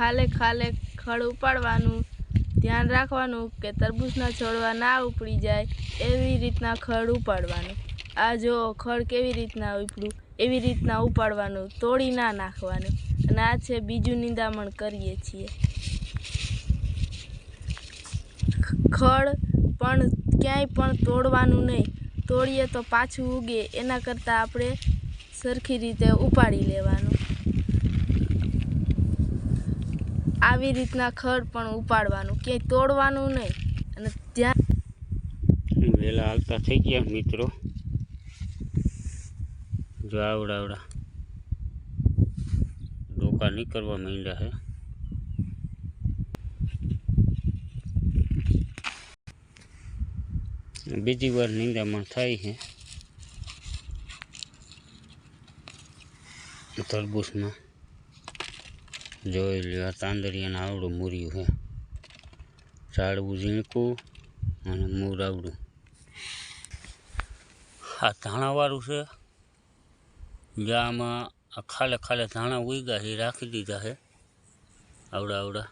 ખાલે ખાલે ખડ ઉપાડવાનું, ધ્યાન રાખવાનું કે તરબૂચના છોડવા ના ઉપડી જાય એવી રીતના ખડ ઉપાડવાનું. આ જો ખડ કેવી રીતના ઉપડ્યું, એવી રીતના ઉપાડવાનું, તોડી ના નાખવાનું. અને આ છે બીજું નિંદામણ કરીએ છીએ. ખડ પણ ક્યાંય પણ તોડવાનું નહીં. તોડીએ તો પાછું ઉગે, એના કરતાં આપણે સરખી રીતે ઉપાડી લેવાનું. આવી રીતના ખડ પણ ઉપાડવાનું ક્યાંય તોડવાનું નહીં. અને ત્યાં વહેલા હાલતા થઈ ગયા મિત્રો. જો આવડા આવડા ડોકા નીકળવા માંડ્યા છે. બીજી વાર નિંદામણ થાય છે. તરબૂચમાં. જોઈ લ્યો તાંદરિયાને આવડું મૂર્યું છે ઝાડવું ઝીણકું અને મૂર આવડું. આ ધાણાવાળું છે. જ્યાં આમાં ખાલે ખાલે ધાણા ઉગ્યા છે રાખી દીધા છે. આવડા આવડા.